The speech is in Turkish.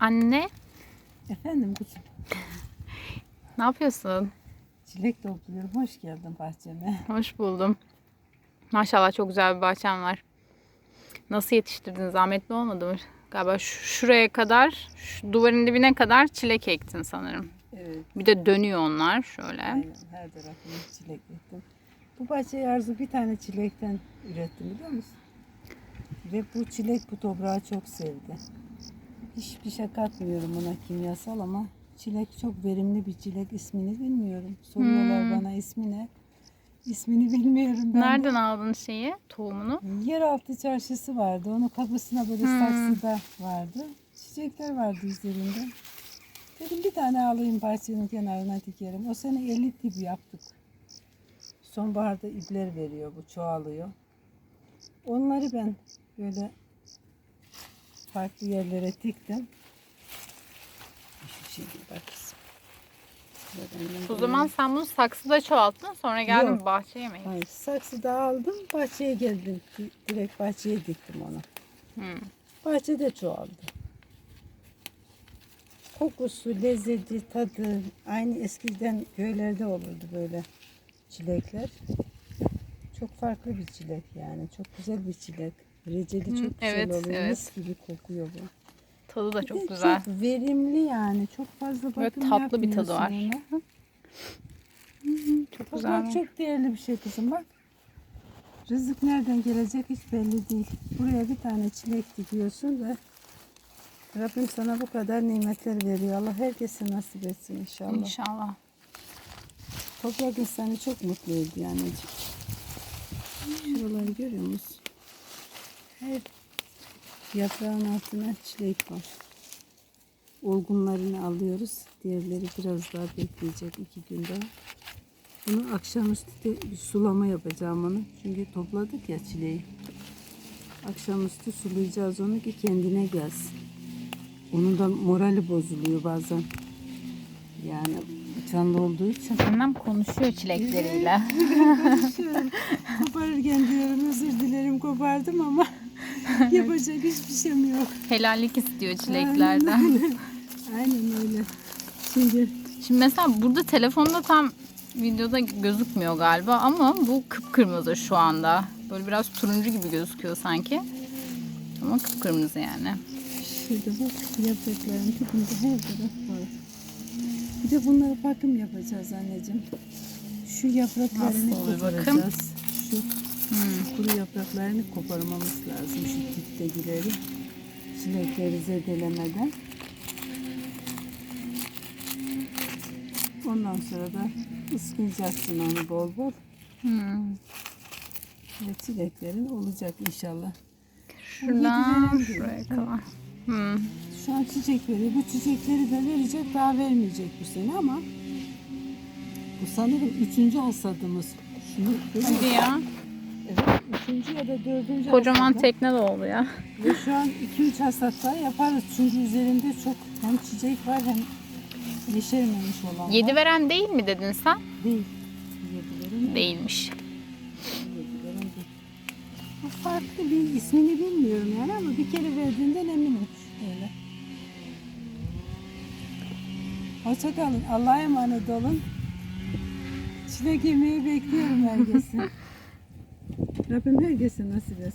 Anne Efendim kızım. ne yapıyorsun? Çilek topluyorum. Hoş geldin bahçeme. Hoş buldum. Maşallah çok güzel bir bahçem var. Nasıl yetiştirdin? Zahmetli olmadı mı? Galiba şu- şuraya kadar, şu duvarın dibine kadar çilek ektin sanırım. Evet. Bir de dönüyor onlar şöyle. Aynen. Her tarafını çilek ektim. Bu bahçeyi Arzu bir tane çilekten ürettim biliyor musun? Ve bu çilek bu toprağı çok sevdi. Hiçbir şey katmıyorum ona kimyasal ama çilek çok verimli bir çilek. ismini bilmiyorum. Soruyorlar Hmm. bana ismi ne? İsmini bilmiyorum ben. de. Nereden aldın şeyi, tohumunu? Yeraltı çarşısı vardı. Onun kapısına böyle Hmm. saksıda vardı. Çiçekler vardı üzerinde. Dedim bir tane alayım bahçenin kenarına dikerim. O sene 50 tip yaptık. Sonbaharda ipler veriyor bu çoğalıyor. Onları ben böyle farklı yerlere diktim. Şu şekilde bak O zaman sen bunu saksıda çoğalttın sonra geldin Yok. bahçeye mi? Hayır, saksıda aldım, bahçeye geldim. Di- Direkt bahçeye diktim onu. Hmm. Bahçede çoğaldı. Kokusu, lezzeti, tadı aynı eskiden köylerde olurdu böyle çilekler. Çok farklı bir çilek yani. Çok güzel bir çilek. Receli çok güzel evet, oluyor. evet. Mis gibi kokuyor bu. Tadı da çok güzel. Çok verimli yani. Çok fazla Böyle bakım tatlı bir tadı var. ona. Çok güzel. çok değerli bir şey kızım bak. Rızık nereden gelecek hiç belli değil. Buraya bir tane çilek dikiyorsun ve Rabbim sana bu kadar nimetler veriyor. Allah herkese nasip etsin inşallah. İnşallah. Toprak insanı çok mutlu ediyor anneciğim. Şuraları görüyor musun? Her yaprağın altına çilek var. Olgunlarını alıyoruz. Diğerleri biraz daha bekleyecek iki gün daha. Bunu akşamüstü de bir sulama yapacağım onu. Çünkü topladık ya çileği. Akşamüstü sulayacağız onu ki kendine gelsin. Onun da morali bozuluyor bazen. Yani canlı olduğu için. Annem konuşuyor çilekleriyle. Koparırken diyorum özür dilerim kopardım ama yapacak hiçbir şeyim yok. Helallik istiyor çileklerden. Aynen öyle. Şimdi Şimdi mesela burada telefonda tam videoda gözükmüyor galiba ama bu kıpkırmızı şu anda. Böyle biraz turuncu gibi gözüküyor sanki. Ama kıpkırmızı yani. şurada bak yaprakların dibinde her taraf var. Bir de bunlara bakım yapacağız anneciğim. Şu yapraklarını Nasıl oluyor bakım? Şu Hmm. kuru yapraklarını koparmamız lazım şu diptekileri. Çilekleri zedelemeden. Ondan sonra da ıslayacaksın onu bol bol. Hmm. Ve çileklerin olacak inşallah. Şuradan şuraya kadar. Hmm. Şu an çiçek veriyor. Bu çiçekleri de verecek daha vermeyecek bu sene ama bu sanırım üçüncü hasadımız. Şunu Hadi ya. Üçüncü ya da dördüncü Kocaman hasadı. tekne de oldu ya. Ve şu an 2-3 hasatlar yaparız. Çünkü üzerinde çok hem çiçek var hem yeşermemiş olan Yedi var. veren değil mi dedin sen? Değil. Yedilerin değil. Değilmiş. Yedilerin değil. Bu farklı bir ismini bilmiyorum yani ama bir kere verdiğinden eminim. Öyle. Hoşçakalın. Allah'a emanet olun. Çilek yemeği bekliyorum herkese. Rabbim herkese nasip etsin.